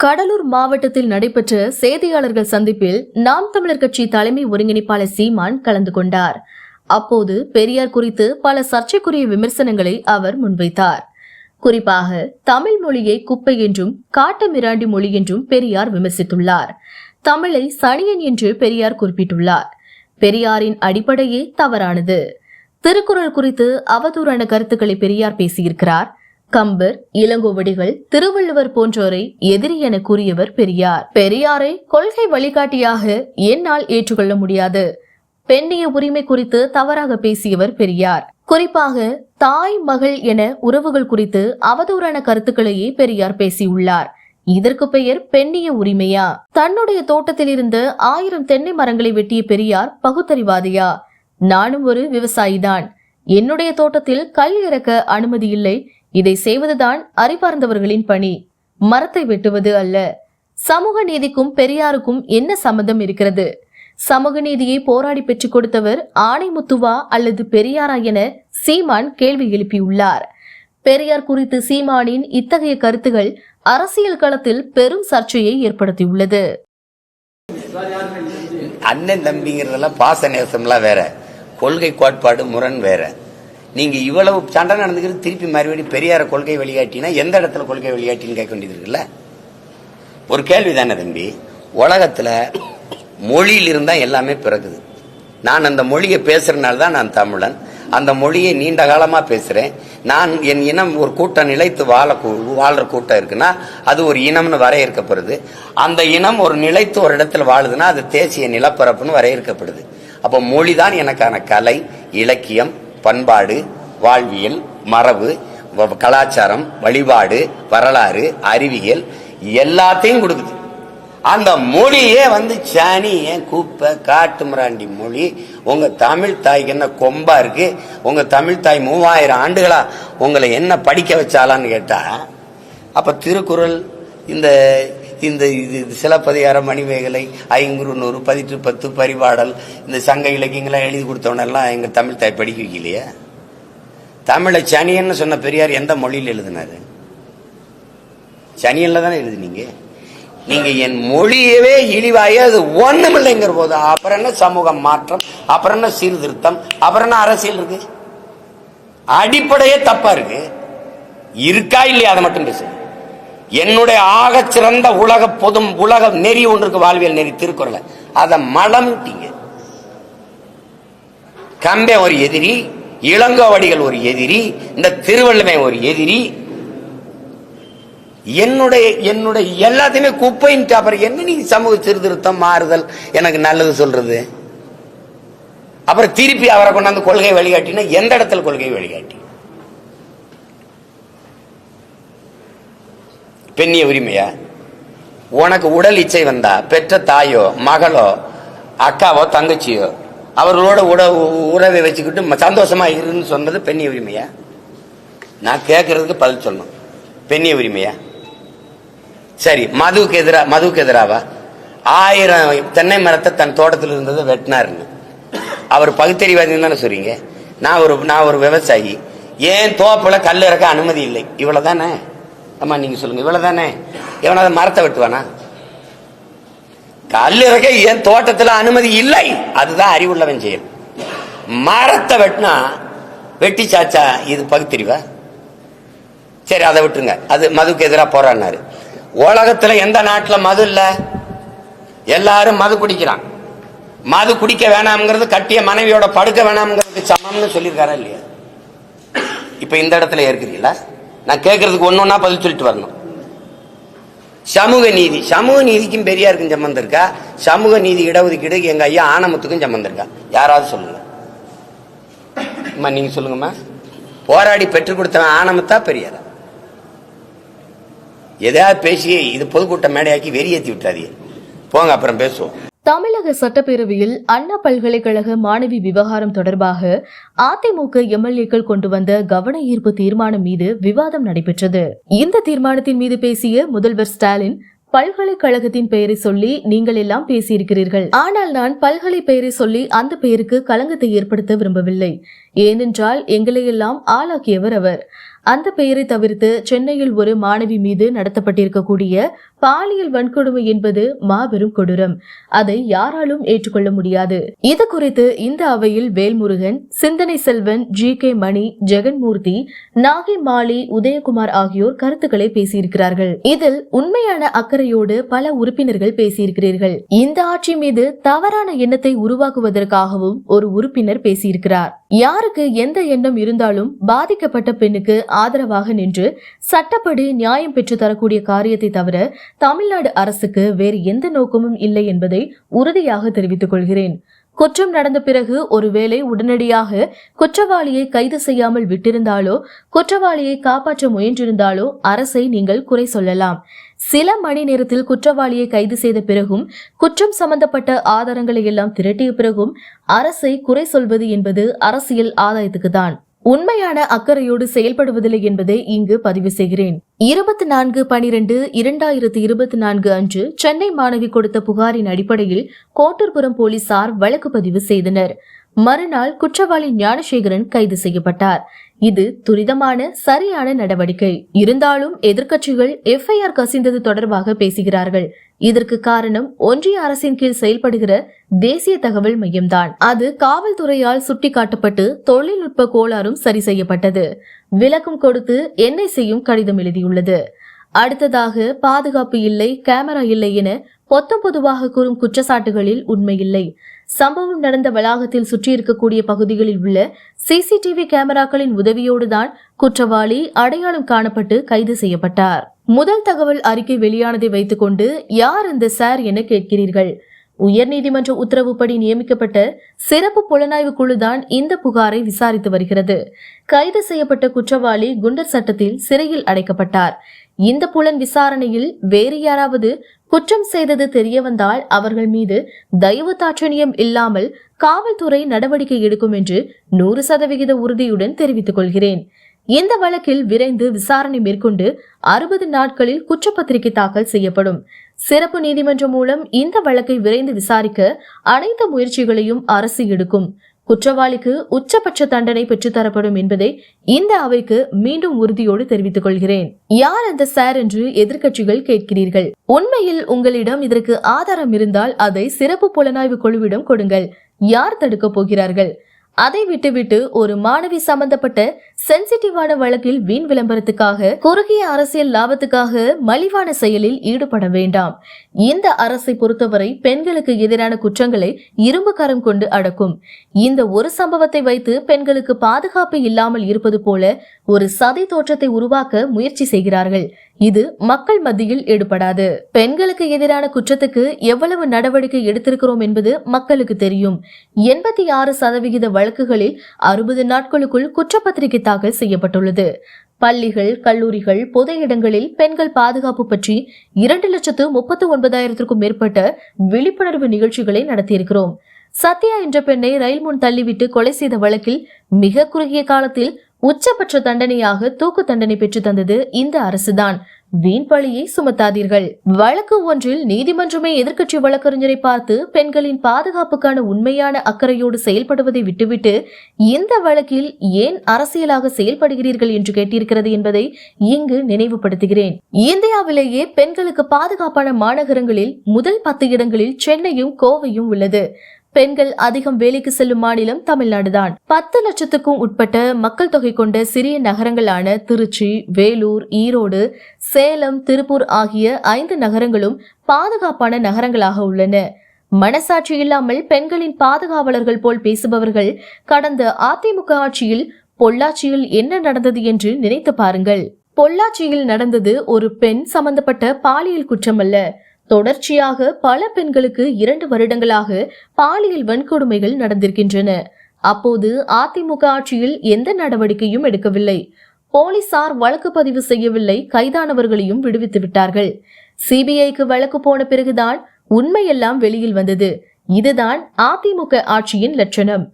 கடலூர் மாவட்டத்தில் நடைபெற்ற செய்தியாளர்கள் சந்திப்பில் நாம் தமிழர் கட்சி தலைமை ஒருங்கிணைப்பாளர் சீமான் கலந்து கொண்டார். அப்போது பெரியார் குறித்து பல சர்ச்சைக்குரிய விமர்சனங்களை அவர் முன்வைத்தார். குறிப்பாக தமிழ் மொழியை குப்பை என்றும் காட்டமிராண்டி மொழி என்றும் பெரியார் விமர்சித்துள்ளார். தமிழை சனியன் என்று பெரியார் குறிப்பிட்டுள்ளார். பெரியாரின் அடிப்படையே தவறானது. திருக்குறள் குறித்து அவதூறான கருத்துக்களை பெரியார் பேசியிருக்கிறார். கம்பர் இளங்கோவடிகள் திருவள்ளுவர் போன்றோரை எதிரி என கூறியவர் பெரியார். பெரியாரை கொள்கை வழிகாட்டியாக என்னால் ஏற்றுக்கொள்ள முடியாது. பெண்ணிய உரிமை குறித்து தவறாக பேசியவர் பெரியார். குறிப்பாக தாய் மகள் என உறவுகள் குறித்து அவதூறான கருத்துக்களையே பெரியார் பேசியுள்ளார். இதற்கு பெயர் பெண்ணிய உரிமையா? தன்னுடைய தோட்டத்தில் இருந்து ஆயிரம் தென்னை மரங்களை வெட்டிய பெரியார் பகுத்தறிவாதியா? நானும் ஒரு விவசாயிதான். என்னுடைய தோட்டத்தில் கல் இறக்க அனுமதி இல்லை. இதை செய்வதுதான் அறிவார்ந்தவர்களின் பணி. மரத்தை வெட்டுவது அல்ல. சமூக நீதிக்கும் பெரியாருக்கும் என்ன சம்பந்தம் இருக்கிறது? சமூக நீதியை போராடி பெற்றுக் கொடுத்தவர் ஆணைமுத்துவா அல்லது பெரியாரா என சீமான் கேள்வி எழுப்பியுள்ளார். பெரியார் குறித்து சீமானின் இத்தகைய கருத்துகள் அரசியல் களத்தில் பெரும் சர்ச்சையை ஏற்படுத்தியுள்ளது. அண்ணன் தம்பிங்கிறதெல்லாம் பாச நேசம்லாம் வேற. கொள்கை கோட்பாடு முரண் வேற. நீங்க இவ்வளவு சண்டை நடந்துக்கிறது திருப்பி மறுபடியும் பெரியார கொள்கை வெளியாட்டினா எந்த இடத்துல கொள்கை வெளியாட்டின்னு கேட்க வேண்டியது இருக்குல்ல ஒரு கேள்வி தானே தம்பி. உலகத்துல மொழியில் இருந்தா எல்லாமே பிறகுது நான் அந்த மொழியை பேசுறதுனால தான் நான் தமிழன். அந்த மொழியை நீண்ட காலமாக பேசுகிறேன் நான் என் இனம் ஒரு கூட்டம் நிலைத்து வாழ வாழ்கிற கூட்டம் இருக்குன்னா அது ஒரு இனம்னு வரையறுக்கப்படுது. அந்த இனம் ஒரு நிலைத்து ஒரு இடத்துல வாழுதுன்னா அது தேசிய நிலப்பரப்புன்னு வரையறுக்கப்படுது. அப்போ மொழி தான் எனக்கான கலை இலக்கியம் பண்பாடு வாழ்வியல் மரபு வ- கலாச்சாரம் வழிபாடு வரலாறு அறிவியல் எல்லாத்தையும் கொடுக்குது. அந்த மொழியே வந்து சாணி ஏன் கூப்ப காட்டு மிராண்டி மொழி உங்க தமிழ் தாய்க்கு என்ன கொம்பா இருக்கு உங்க தமிழ் தாய் மூவாயிரம் ஆண்டுகளா உங்களை என்ன படிக்க வச்சாலான்னு கேட்டா அப்ப திருக்குறள் இந்த இந்த இது இது சிலப்பதிகாரம் மணிமேகலை ஐங்குறு நூறு பதிற்று பத்து பரிபாடல் இந்த சங்க இலக்கியங்கள்லாம் எழுதி கொடுத்தவனெல்லாம் எங்கள் தமிழ் தாய் படிக்க வைக்கலையே தமிழை சனியன்னு சொன்ன பெரியார் எந்த மொழியில் எழுதினாரு? சனியனில் தானே எழுதுனீங்க? நீங்க என் மொழியவே இழிவாய அது ஒண்ணுமில்லைங்கிற போது அப்புறம் என்ன சமூக மாற்றம் அப்புறம் என்ன சீர்திருத்தம் அப்புறம் என்ன அரசியல் இருக்கு? அடிப்படையே தப்பா இருக்கு. இருக்கா இல்லையா? அதை மட்டும் பேசுங்க. என்னுடைய ஆகச் சிறந்த உலக பொதும் உலக நெறி ஒன்று இருக்கு வாழ்வியல் நெறி திருக்குறளை. அதை மடம்ட்டீங்க. கம்பே ஒரு எதிரி இளங்கோவடிகள் ஒரு எதிரி இந்த திருவள்ளுமை ஒரு எதிரி. என்னுடைய என்னுடைய எல்லாத்தையுமே குப்பைன்ட்டு அப்புறம் என்ன நீ சமூக சீர்திருத்தம் மாறுதல் எனக்கு நல்லது சொல்றது? அப்புறம் திருப்பி அவரை கொண்டாந்து கொள்கை வழிகாட்டினா எந்த இடத்துல கொள்கை வழிகாட்டி? பெண்ணிய உரிமையா? உனக்கு உடல் இச்சை வந்தா பெற்ற தாயோ மகளோ அக்காவோ தங்கச்சியோ அவர்களோட உட உறவை வச்சுக்கிட்டு ம- சந்தோஷமா இருன்னு சொன்னது பெண்ணிய உரிமையா? நான் கேட்கறதுக்கு பதில் சொல்லணும். பெண்ணிய உரிமையா? சரி மதுவுக்கு எதிரா மதுவுக்கு எதிராவா? ஆயிரம் தென்னை மரத்தை தன் தோட்டத்தில் இருந்ததை வெட்டினாருன்னு அவர் பகுத்தறிவாதின்னு தானே சொல்றீங்க? நான் ஒரு நான் ஒரு விவசாயி. ஏன் தோப்பில் கல் இறக்க அனுமதி இல்லை? இவ்வளோ தானே அம்மா ஆமா நீங்க சொல்லுங்க. இவ்வளவுதானே? எவனாவது மரத்தை வெட்டுவானா? கல் என் தோட்டத்துல அனுமதி இல்லை. அதுதான் அறிவுள்ளவன் செயல். மரத்தை வெட்டினா வெட்டி சாச்சா இது பகுத்தறிவா? சரி அதை விட்டுருங்க. அது மதுக்கு எதிராக போராடினாரு. உலகத்துல எந்த நாட்டில் மது இல்லை? எல்லாரும் மது குடிக்கிறான். மது குடிக்க வேணாம்ங்கிறது கட்டிய மனைவியோட படுக்க வேணாம்ங்கிறதுக்கு சமம்னு சொல்லியிருக்காரா இல்லையா? இப்போ இந்த இடத்துல இருக்கிறீங்களா நான் கேட்கறதுக்கு ஒன்று ஒன்றா பதில் சொல்லிட்டு வரணும். சமூக நீதி. சமூக நீதிக்கும் பெரியாருக்கும் சம்மந்தம் இருக்கா? சமூக நீதி இடஒதுக்கீடு எங்கள் ஐயா ஆனமத்துக்கும் சம்மந்தம் இருக்கா? யாராவது சொல்லுங்க. அம்மா நீங்க சொல்லுங்கம்மா. போராடி பெற்றுக் கொடுத்தவன் ஆனமத்தா பெரியாரா? எதாவது பேசி இது பொதுக்கூட்டம் மேடையாக்கி வெறியேற்றி விட்டாதீங்க போங்க அப்புறம் பேசுவோம். தமிழக சட்டப்பேரவையில் அண்ணா பல்கலைக்கழக மாணவி விவகாரம் தொடர்பாக அதிமுக எம்எல்ஏக்கள் கொண்டு வந்த கவன ஈர்ப்பு தீர்மானம் மீது விவாதம் நடைபெற்றது. இந்த தீர்மானத்தின் மீது பேசிய முதல்வர் ஸ்டாலின் பல்கலைக்கழகத்தின் பெயரை சொல்லி நீங்கள் எல்லாம் பேசியிருக்கிறீர்கள். ஆனால் நான் பல்கலை பெயரை சொல்லி அந்த பெயருக்கு களங்கத்தை ஏற்படுத்த விரும்பவில்லை. ஏனென்றால் எங்களை எல்லாம் ஆளாக்கியவர் அவர். அந்த பெயரை தவிர்த்து சென்னையில் ஒரு மாணவி மீது நடத்தப்பட்டிருக்கக்கூடிய பாலியல் வன்கொடுமை என்பது மாபெரும் கொடூரம். அதை யாராலும் ஏற்றுக்கொள்ள முடியாது. இது குறித்து இந்த அவையில் வேல்முருகன் சிந்தனை செல்வன் ஜி. கே. மணி ஜெகன்மூர்த்தி நாகை மாலி உதயகுமார் ஆகியோர் கருத்துக்களை பேசியிருக்கிறார்கள். இதில் உண்மையான அக்கறையோடு பல உறுப்பினர்கள் பேசியிருக்கிறீர்கள். இந்த ஆட்சி மீது தவறான எண்ணத்தை உருவாக்குவதற்காகவும் ஒரு உறுப்பினர் பேசியிருக்கிறார். யாருக்கு எந்த எண்ணம் இருந்தாலும் பாதிக்கப்பட்ட பெண்ணுக்கு ஆதரவாக நின்று சட்டப்படி நியாயம் பெற்று தரக்கூடிய காரியத்தை தவிர தமிழ்நாடு அரசுக்கு வேறு எந்த நோக்கமும் இல்லை என்பதை உறுதியாக தெரிவித்துக் கொள்கிறேன். குற்றம் நடந்த பிறகு ஒருவேளை உடனடியாக குற்றவாளியை கைது செய்யாமல் விட்டிருந்தாலோ குற்றவாளியை காப்பாற்ற முயன்றிருந்தாலோ அரசை நீங்கள் குறை சொல்லலாம். சில மணி நேரத்தில் குற்றவாளியை கைது செய்த பிறகும் குற்றம் சம்பந்தப்பட்ட ஆதாரங்களை எல்லாம் திரட்டிய பிறகும் அரசை குறை சொல்வது என்பது அரசியல் ஆதாயத்துக்கு தான் உண்மையான அக்கறையோடு செயல்படுவதில்லை என்பதை இங்கு பதிவு செய்கிறேன். இருபத்தி நான்கு பனிரெண்டு இரண்டாயிரத்தி இருபத்தி நான்கு அன்று சென்னை மாணவி கொடுத்த புகாரின் அடிப்படையில் கோட்டூர்புரம் போலீசார் வழக்கு பதிவு செய்தனர். மறுநாள் குற்றவாளி ஞானசேகரன் கைது செய்யப்பட்டார். இது துரிதமான சரியான நடவடிக்கை. இருந்தாலும் எதிர்க்கட்சிகள் எஃப்ஐஆர் கசிந்தது தொடர்பாக பேசுகிறார்கள். இதற்கு காரணம் ஒன்றிய அரசின் கீழ் செயல்படுகிற தேசிய தகவல் மையம்தான். அது காவல்துறையால் சுட்டிக்காட்டப்பட்டு தொழில்நுட்ப கோளாறும் சரி செய்யப்பட்டது. விளக்கம் கொடுத்து என்னை செய்யும் கடிதம் எழுதியுள்ளது. அடுத்ததாக பாதுகாப்பு இல்லை கேமரா இல்லை என பொத்தம் பொதுவாக கூறும் குற்றச்சாட்டுகளில் உண்மையில்லை சம்பவம் நடந்த வளாகத்தில் சுற்றியிருக்கக்கூடிய பகுதிகளில் உள்ள சிசிடிவி கேமராக்களின் உதவியோடுதான் குற்றவாளி அடையாளம் காணப்பட்டு கைது செய்யப்பட்டார். முதல் தகவல் அறிக்கை வெளியானதை வைத்துக்கொண்டு யார் இந்த சார் என கேட்கிறீர்கள்? உயர்நீதிமன்ற உத்தரவுப்படி நியமிக்கப்பட்ட சிறப்பு புலனாய்வு குழுதான் இந்த புகாரை விசாரித்து வருகிறது. கைது செய்யப்பட்ட குற்றவாளி குண்டர் சட்டத்தில் சிறையில் அடைக்கப்பட்டார். இந்த புலன் விசாரணையில் வேறு யாராவது குற்றம் செய்தது தெரிய வந்தால் அவர்கள் மீது தயவு தாட்சணியம் இல்லாமல் காவல்துறை நடவடிக்கை எடுக்கும் என்று நூறு சதவிகித உறுதியுடன் தெரிவித்துக் கொள்கிறேன். இந்த வழக்கில் விரைந்து விசாரணை மேற்கொண்டு அறுபது நாட்களில் குற்றப்பத்திரிகை தாக்கல் செய்யப்படும். சிறப்பு நீதிமன்றம் மூலம் இந்த வழக்கை விரைந்து விசாரிக்க அனைத்து முயற்சிகளையும் அரசு எடுக்கும். குற்றவாளிக்கு உச்சபட்ச தண்டனை பெற்றுத்தரப்படும் என்பதை இந்த அவைக்கு மீண்டும் உறுதியோடு தெரிவித்துக் கொள்கிறேன். யார் அந்த சார் என்று எதிர்க்கட்சிகள் கேட்கிறீர்கள்? உண்மையில் உங்களிடம் இதற்கு ஆதாரம் இருந்தால் அதை சிறப்பு புலனாய்வு குழுவிடம் கொடுங்கள். யார் தடுக்கப் போகிறார்கள்? அதை விட்டுவிட்டு ஒரு மாணவி சம்பந்தப்பட்ட சென்சிட்டிவான வழக்கில் வீண் விளம்பரத்துக்காக குறுகிய அரசியல் லாபத்துக்காக மலிவான செயலில் ஈடுபட வேண்டாம். இந்த அரசை பொறுத்தவரை பெண்களுக்கு எதிரான குற்றங்களை இரும்பு கரம் கொண்டு அடக்கும். இந்த ஒரு சம்பவத்தை வைத்து பெண்களுக்கு பாதுகாப்பு இல்லாமல் இருப்பது போல ஒரு சதி தோற்றத்தை உருவாக்க முயற்சி செய்கிறார்கள். இது மக்கள் மத்தியில் ஈடுபடாது. பெண்களுக்கு எதிரான குற்றத்துக்கு எவ்வளவு நடவடிக்கை எடுத்திருக்கிறோம் என்பது மக்களுக்கு தெரியும். எண்பத்தி ஆறு சதவிகித வழக்குகளில் அறுபது நாட்களுக்குள் குற்றப்பத்திரிகை தாக்கல் செய்யப்பட்டுள்ளது. பள்ளிகள் கல்லூரிகள் பொது இடங்களில் பெண்கள் பாதுகாப்பு பற்றி இரண்டு லட்சத்து முப்பத்து ஒன்பதாயிரத்திற்கும் மேற்பட்ட விழிப்புணர்வு நிகழ்ச்சிகளை நடத்தியிருக்கிறோம். சத்யா என்ற பெண்ணை ரயில் முன் தள்ளிவிட்டு கொலை செய்த வழக்கில் மிக குறுகிய காலத்தில் உச்சபட்ச தண்டனையாக தூக்கு தண்டனை பெற்று தந்தது இந்த அரசுதான். வீண் பழியை சுமத்தாதீர்கள். வழக்கு ஒன்றில் நீதிமன்றமே எதிர்க்கட்சி வழக்கறிஞரை பார்த்து பெண்களின் பாதுகாப்புக்கான உண்மையான அக்கறையோடு செயல்படுவதை விட்டுவிட்டு இந்த வழக்கில் ஏன் அரசியலாக செயல்படுகிறீர்கள் என்று கேட்டிருக்கிறது என்பதை இங்கு நினைவுபடுத்துகிறேன். இந்தியாவிலேயே பெண்களுக்கு பாதுகாப்பான மாநகரங்களில் முதல் பத்து இடங்களில் சென்னையும் கோவையும் உள்ளது. பெண்கள் அதிகம் வேலைக்கு செல்லும் மாநிலம் தமிழ்நாடுதான். பத்து லட்சத்துக்கும் உட்பட்ட மக்கள் தொகை கொண்ட சிறிய நகரங்களான திருச்சி வேலூர் ஈரோடு சேலம் திருப்பூர் ஆகிய ஐந்து நகரங்களும் பாதுகாப்பான நகரங்களாக உள்ளன. மனசாட்சி இல்லாமல் பெண்களின் பாதுகாவலர்கள் போல் பேசுபவர்கள் கடந்த அதிமுக ஆட்சியில் பொள்ளாச்சியில் என்ன நடந்தது என்று நினைத்து பாருங்கள். பொள்ளாச்சியில் நடந்தது ஒரு பெண் சம்பந்தப்பட்ட பாலியல் குற்றம் அல்ல தொடர்ச்சியாக பல பெண்களுக்கு இரண்டு வருடங்களாக பாலியல் வன்கொடுமைகள் நடந்திருக்கின்றன. அப்போது அதிமுக ஆட்சியில் எந்த நடவடிக்கையும் எடுக்கவில்லை. போலீசார் வழக்கு பதிவு செய்யவில்லை கைதானவர்களையும் விடுவித்து விட்டார்கள். சிபிஐக்கு வழக்கு போன பிறகுதான் உண்மையெல்லாம் வெளியில் வந்தது. இதுதான் அதிமுக ஆட்சியின் லட்சணம்.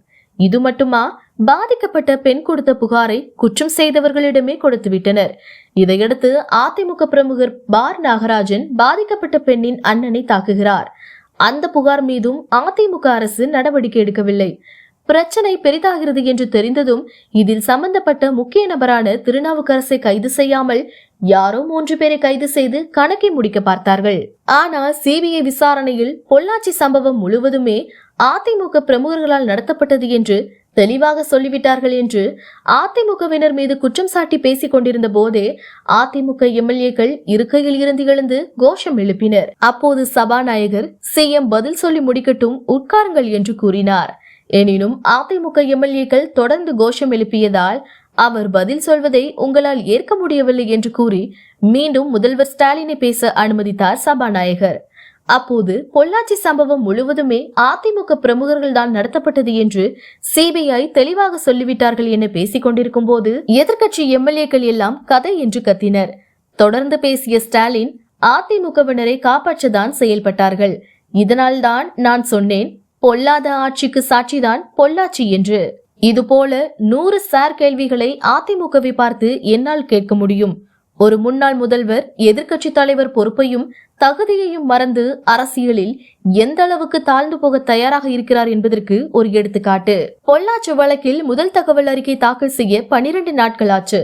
இது மட்டுமா? பாதிக்கப்பட்ட பெண் கொடுத்த புகாரை குற்றம் செய்தவர்களிடமே கொடுத்து விட்டனர் இதையடுத்து அதிமுக பிரமுகர் பார் நாகராஜன் பாதிக்கப்பட்ட பெண்ணின் அண்ணனை தாக்குகிறார். அந்த புகார் மீதும் அதிமுக அரசு நடவடிக்கை எடுக்கவில்லை. பிரச்சனை பெரிதாகிறது என்று தெரிந்ததும் இதில் சம்பந்தப்பட்ட முக்கிய நபரான திருநாவுக்கரசை கைது செய்யாமல் யாரோ மூன்று பேரை கைது செய்து கணக்கை முடிக்க பார்த்தார்கள். ஆனால் சிபிஐ விசாரணையில் பொள்ளாச்சி சம்பவம் முழுவதுமே அதிமுக பிரமுகர்களால் நடத்தப்பட்டது என்று தெளிவாக சொல்லிவிட்டார்கள் என்று அதிமுகவினர் மீது குற்றம் சாட்டி பேசிக் கொண்டிருந்த போதே அதிமுக எம்எல்ஏக்கள் இருக்கையில் இருந்து எழுந்து கோஷம் எழுப்பினர். அப்போது சபாநாயகர் சிஎம் பதில் சொல்லி முடிக்கட்டும் உட்காருங்கள் என்று கூறினார். எனினும் அதிமுக எம்எல்ஏக்கள் தொடர்ந்து கோஷம் எழுப்பியதால் அவர் பதில் சொல்வதை உங்களால் ஏற்க முடியவில்லை என்று கூறி மீண்டும் முதல்வர் ஸ்டாலினை பேச அனுமதித்தார் சபாநாயகர். அப்போது பொள்ளாச்சி சம்பவம் முழுவதுமே அதிமுக பிரமுகர்கள் தான் நடத்தப்பட்டது என்று சிபிஐ தெளிவாக சொல்லிவிட்டார்கள் என பேசிக் கொண்டிருக்கும் போது எதிர்க்கட்சி எம்எல்ஏக்கள் எல்லாம் கதை என்று கத்தினர். தொடர்ந்து பேசிய ஸ்டாலின் அதிமுகவினரை காப்பாற்றதான் செயல்பட்டார்கள். இதனால்தான் நான் சொன்னேன் பொல்லாத ஆட்சிக்கு சாட்சிதான் பொள்ளாச்சி என்று. இதுபோல நூறு சார் கேள்விகளை அதிமுகவை பார்த்து என்னால் கேட்க முடியும். ஒரு முன்னாள் முதல்வர் எதிர்க்கட்சி தலைவர் பொறுப்பையும் தகுதியையும் மறந்து அரசியலில் எந்த அளவுக்கு தாழ்ந்து போக தயாராக இருக்கிறார் என்பதற்கு ஒரு எடுத்துக்காட்டு. பொள்ளாச்சி வழக்கில் முதல் தகவல் அறிக்கை தாக்கல் செய்ய பனிரெண்டு நாட்கள் ஆச்சு.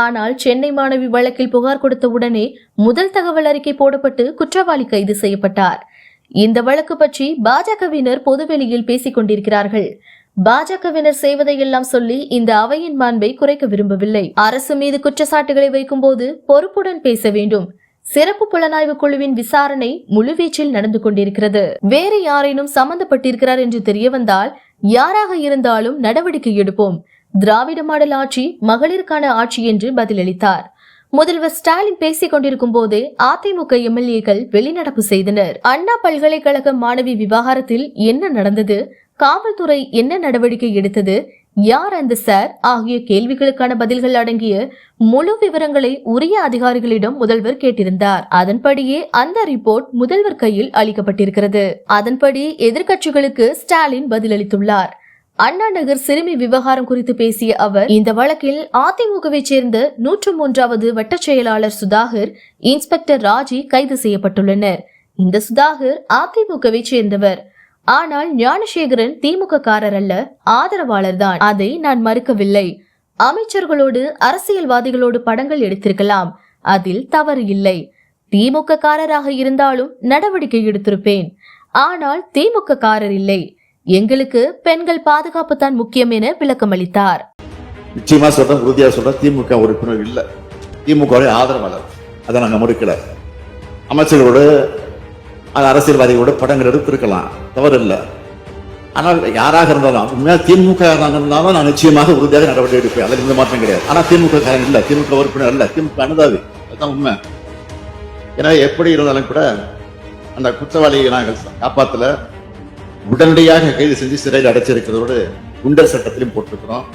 ஆனால் சென்னை மாணவி வழக்கில் புகார் கொடுத்த உடனே முதல் தகவல் அறிக்கை போடப்பட்டு குற்றவாளி கைது செய்யப்பட்டார். இந்த வழக்கு பற்றி பாஜகவினர் பொதுவெளியில் பேசிக் கொண்டிருக்கிறார்கள். பாஜகவினர் செய்வதையெல்லாம் சொல்லி இந்த அவையின் மாண்பை குறைக்க விரும்பவில்லை. அரசு மீது குற்றச்சாட்டுகளை வைக்கும்போது பொறுப்புடன் பேச வேண்டும். சிறப்பு புலனாய்வு குழுவின் விசாரணை முழுவீச்சில் நடந்து கொண்டிருக்கிறது. வேறு யாரேனும் சம்பந்தப்பட்டிருக்கிறார் என்று தெரிய வந்தால் யாராக இருந்தாலும் நடவடிக்கை எடுப்போம். திராவிட மாடல் ஆட்சி மகளிருக்கான ஆட்சி என்று பதிலளித்தார். முதல்வர் ஸ்டாலின் பேசிக் கொண்டிருக்கும் போதே அதிமுக எம்எல்ஏக்கள் வெளிநடப்பு செய்தனர். அண்ணா பல்கலைக்கழக மாணவி விவகாரத்தில் என்ன நடந்தது? காவல்துறை என்ன நடவடிக்கை எடுத்தது? யார் அந்த சார்? ஆகிய கேள்விகளுக்கான பதில்கள் அடங்கிய முழு விவரங்களை உரிய அதிகாரிகளிடம் முதல்வர் கேட்டிருந்தார். அதன்படியே அந்த ரிப்போர்ட் முதல்வர் கையில் அளிக்கப்பட்டிருக்கிறது. அதன்படி எதிர்க்கட்சிகளுக்கு ஸ்டாலின் பதிலளித்துள்ளார். அண்ணா நகர் சிறுமி விவகாரம் குறித்து பேசிய அவர் இந்த வழக்கில் அதிமுகவை சேர்ந்த நூற்று மூன்றாவது வட்ட செயலாளர் சுதாகர் இன்ஸ்பெக்டர் ராஜி கைது செய்யப்பட்டுள்ளனர். இந்த சுதாகர் அதிமுகவை சேர்ந்தவர். ஆனால் ஞானசேகரன் திமுக காரர் அல்ல ஆதரவாளர் தான் அதை நான் மறுக்கவில்லை. அமைச்சர்களோடு அரசியல்வாதிகளோடு படங்கள் எடுத்திருக்கலாம். அதில் தவறு இல்லை. திமுக காரராக இருந்தாலும் நடவடிக்கை எடுத்திருப்பேன். ஆனால் திமுக காரர் இல்லை. எங்களுக்கு பெண்கள் பாதுகாப்பு தான் முக்கியம் என விளக்கமளித்தார். நிச்சயமா சொல்றேன் உறுதியா சொல்றேன் திமுக உறுப்பினர் இல்ல. திமுக ஆதரவாளர். அதை நாங்க மறுக்கல. அமைச்சர்களோடு அது அரசியல்வாதிகளோட படங்கள் எடுத்திருக்கலாம். தவறு இல்லை ஆனால் யாராக இருந்தாலும் உண்மையாக திமுக இருந்தாலும் நான் நிச்சயமாக உறுதியாக நடவடிக்கை எடுப்பேன். அதில் எந்த மாற்றம் கிடையாது. ஆனால் திமுக காரன் இல்லை. திமுக உறுப்பினர் அல்ல திமுக அனுதாவி அதுதான் உண்மை. எனவே எப்படி இருந்தாலும் கூட அந்த குற்றவாளியை நாங்கள் காப்பாற்றல உடனடியாக கைது செஞ்சு சிறையில் அடைச்சிருக்கிறதோடு குண்டர் சட்டத்திலும் போட்டிருக்கிறோம்.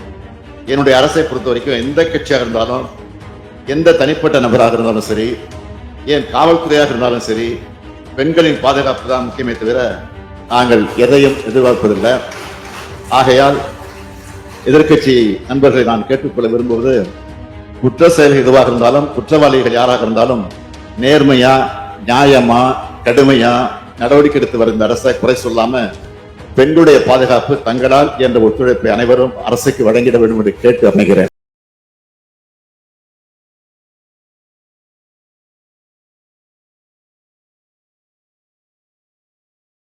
என்னுடைய அரசை பொறுத்த வரைக்கும் எந்த கட்சியாக இருந்தாலும் எந்த தனிப்பட்ட நபராக இருந்தாலும் சரி ஏன் காவல்துறையாக இருந்தாலும் சரி பெண்களின் பாதுகாப்பு தான் முக்கியமே தவிர நாங்கள் எதையும் எதிர்பார்ப்பதில்லை. ஆகையால் எதிர்க்கட்சி நண்பர்களை நான் கேட்டுக்கொள்ள விரும்புவது குற்ற செயல்கள் எதுவாக இருந்தாலும் குற்றவாளிகள் யாராக இருந்தாலும் நேர்மையா நியாயமா கடுமையா நடவடிக்கை எடுத்து வரும் இந்த அரசை குறை சொல்லாம பெண்களுடைய பாதுகாப்பு தங்களால் என்ற ஒத்துழைப்பை அனைவரும் அரசுக்கு வழங்கிட வேண்டும் என்று கேட்டு அமைகிறேன்